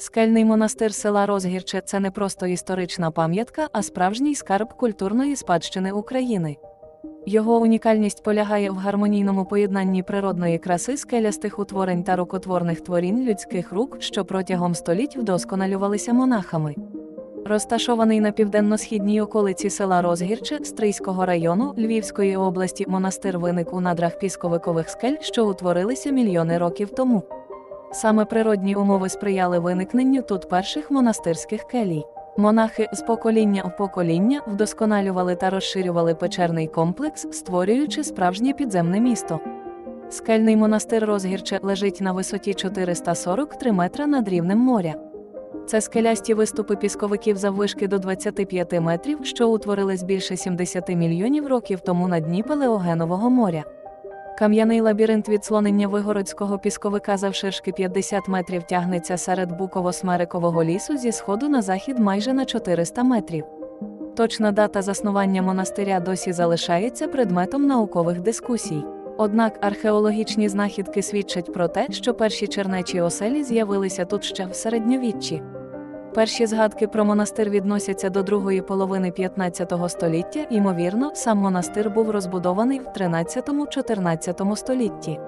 Скельний монастир села Розгірче це не просто історична пам'ятка, а справжній скарб культурної спадщини України. Його унікальність полягає в гармонійному поєднанні природної краси скелястих утворень та рукотворних творінь людських рук, що протягом століть вдосконалювалися монахами. Розташований на південно-східній околиці села Розгірче Стрийського району Львівської області монастир виник у надрах пісковикових скель, що утворилися мільйони років тому. Саме природні умови сприяли виникненню тут перших монастирських келій. Монахи з покоління в покоління вдосконалювали та розширювали печерний комплекс, створюючи справжнє підземне місто. Скельний монастир Розгірче лежить на висоті 443 метра над рівнем моря. Це скелясті виступи пісковиків заввишки до 25 метрів, що утворились більше 70 мільйонів років тому на дні Палеогенового моря. Кам'яний лабіринт відслонення вигородського пісковика завширшки 50 метрів тягнеться серед буково-смерикового лісу зі сходу на захід майже на 400 метрів. Точна дата заснування монастиря досі залишається предметом наукових дискусій. Однак археологічні знахідки свідчать про те, що перші чернечі оселі з'явилися тут ще в середньовіччі. Перші згадки про монастир відносяться до другої половини 15 століття, ймовірно, сам монастир був розбудований в 13-14 столітті.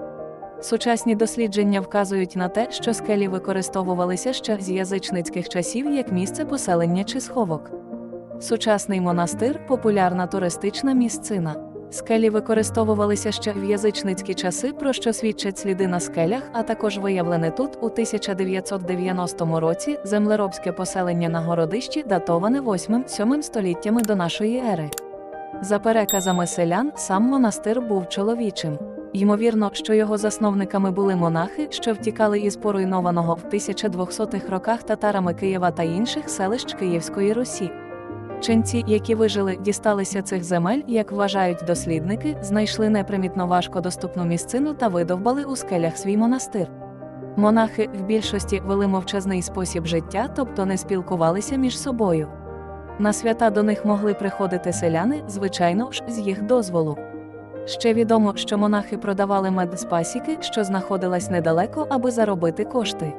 Сучасні дослідження вказують на те, що скелі використовувалися ще з язичницьких часів як місце поселення чи сховок. Сучасний монастир популярна туристична місцина. Скелі використовувалися ще в язичницькі часи, про що свідчать сліди на скелях, а також виявлене тут у 1990 році землеробське поселення на городищі, датоване 8-7 століттями до нашої ери. За переказами селян, сам монастир був чоловічим. Ймовірно, що його засновниками були монахи, що втікали із поруйнованого в 1200-х роках татарами Києва та інших селищ Київської Русі. Ченці, які вижили, дісталися цих земель, як вважають дослідники, знайшли непримітно важкодоступну місцину та видовбали у скелях свій монастир. Монахи в більшості вели мовчазний спосіб життя, тобто не спілкувалися між собою. На свята до них могли приходити селяни, звичайно ж, з їх дозволу. Ще відомо, що монахи продавали мед з пасіки, що знаходилась недалеко, аби заробити кошти.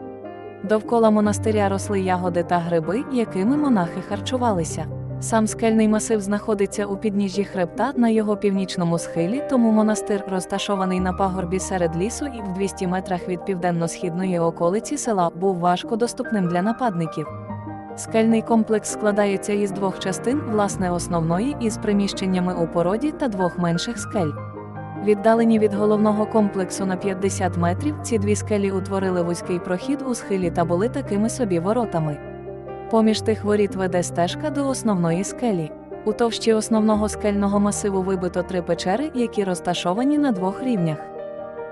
Довкола монастиря росли ягоди та гриби, якими монахи харчувалися. Сам скельний масив знаходиться у підніжжі хребта на його північному схилі, тому монастир розташований на пагорбі серед лісу і в 200 метрах від південно-східної околиці села був важко доступним для нападників. Скельний комплекс складається із двох частин, власне, основної із приміщеннями у породі та двох менших скель. Віддалені від головного комплексу на 50 метрів, ці дві скелі утворили вузький прохід у схилі та були такими собі воротами. Поміж тих воріт веде стежка до основної скелі. У товщі основного скельного масиву вибито три печери, які розташовані на двох рівнях.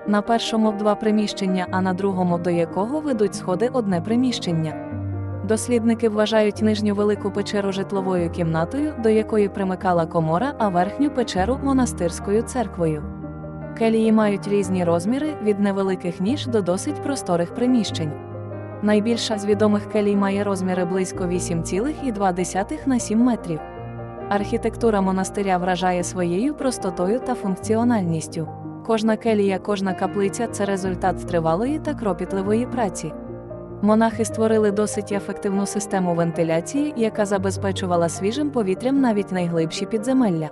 На першому два приміщення, а на другому до якого ведуть сходи одне приміщення. Дослідники вважають нижню велику печеру житловою кімнатою, до якої примикала комора, а верхню печеру монастирською церквою. Келії мають різні розміри від невеликих ніж до досить просторих приміщень. Найбільша з відомих келій має розміри близько 8,2 на 7 метрів. Архітектура монастиря вражає своєю простотою та функціональністю. Кожна келія, кожна каплиця це результат тривалої та кропітливої праці. Монахи створили досить ефективну систему вентиляції, яка забезпечувала свіжим повітрям навіть найглибші підземелля.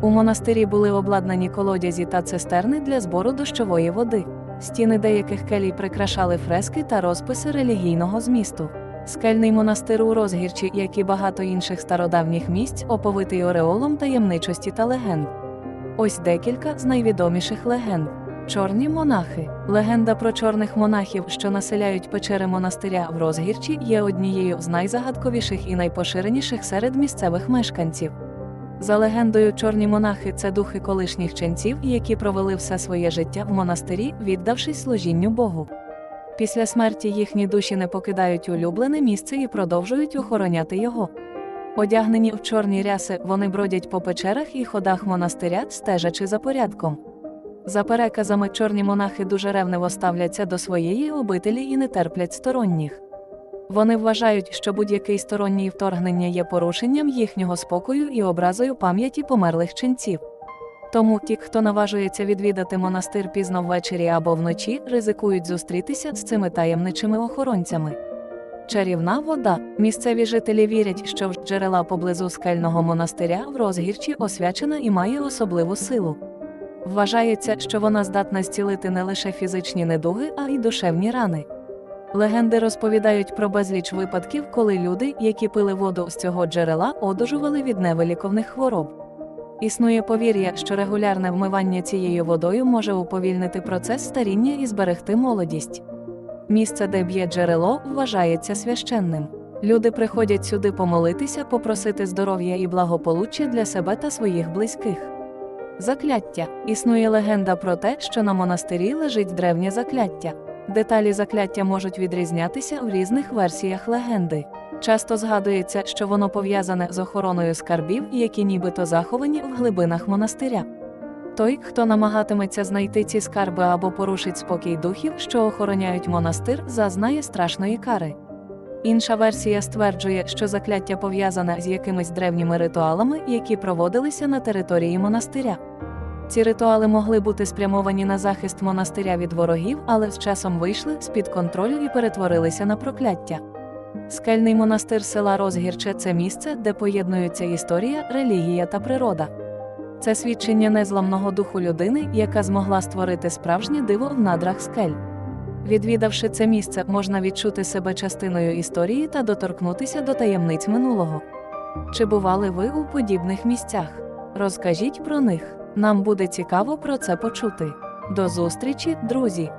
У монастирі були обладнані колодязі та цистерни для збору дощової води. Стіни деяких келій прикрашали фрески та розписи релігійного змісту. Скельний монастир у розгірчі, як і багато інших стародавніх місць, оповитий ореолом таємничості та легенд. Ось декілька з найвідоміших легенд. Чорні монахи. Легенда про чорних монахів, що населяють печери монастиря в розгірчі, є однією з найзагадковіших і найпоширеніших серед місцевих мешканців. За легендою, чорні монахи це духи колишніх ченців, які провели все своє життя в монастирі, віддавшись служінню Богу. Після смерті їхні душі не покидають улюблене місце і продовжують охороняти його. Одягнені в чорні ряси, вони бродять по печерах і ходах монастиря, стежачи за порядком. За переказами, чорні монахи дуже ревниво ставляться до своєї обителі і не терплять сторонніх. Вони вважають, що будь-який сторонній вторгнення є порушенням їхнього спокою і образою пам'яті померлих ченців. Тому ті, хто наважується відвідати монастир пізно ввечері або вночі, ризикують зустрітися з цими таємничими охоронцями. Чарівна вода. Місцеві жителі вірять, що джерела поблизу скельного монастиря в розгірчі освячена і має особливу силу. Вважається, що вона здатна зцілити не лише фізичні недуги, а й душевні рани. Легенди розповідають про безліч випадків, коли люди, які пили воду з цього джерела, одужували від невиліковних хвороб. Існує повір'я, що регулярне вмивання цією водою може уповільнити процес старіння і зберегти молодість. Місце, де б'є джерело, вважається священним. Люди приходять сюди помолитися, попросити здоров'я і благополуччя для себе та своїх близьких. Закляття існує легенда про те, що на монастирі лежить древнє закляття. Деталі закляття можуть відрізнятися в різних версіях легенди. Часто згадується, що воно пов'язане з охороною скарбів, які нібито заховані в глибинах монастиря. Той, хто намагатиметься знайти ці скарби або порушить спокій духів, що охороняють монастир, зазнає страшної кари. Інша версія стверджує, що закляття пов'язане з якимись древніми ритуалами, які проводилися на території монастиря. Ці ритуали могли бути спрямовані на захист монастиря від ворогів, але з часом вийшли з-під контролю і перетворилися на прокляття. Скельний монастир села Розгірче це місце, де поєднуються історія, релігія та природа. Це свідчення незламного духу людини, яка змогла створити справжнє диво в надрах скель. Відвідавши це місце, можна відчути себе частиною історії та доторкнутися до таємниць минулого. Чи бували ви у подібних місцях? Розкажіть про них. Нам буде цікаво про це почути. До зустрічі, друзі!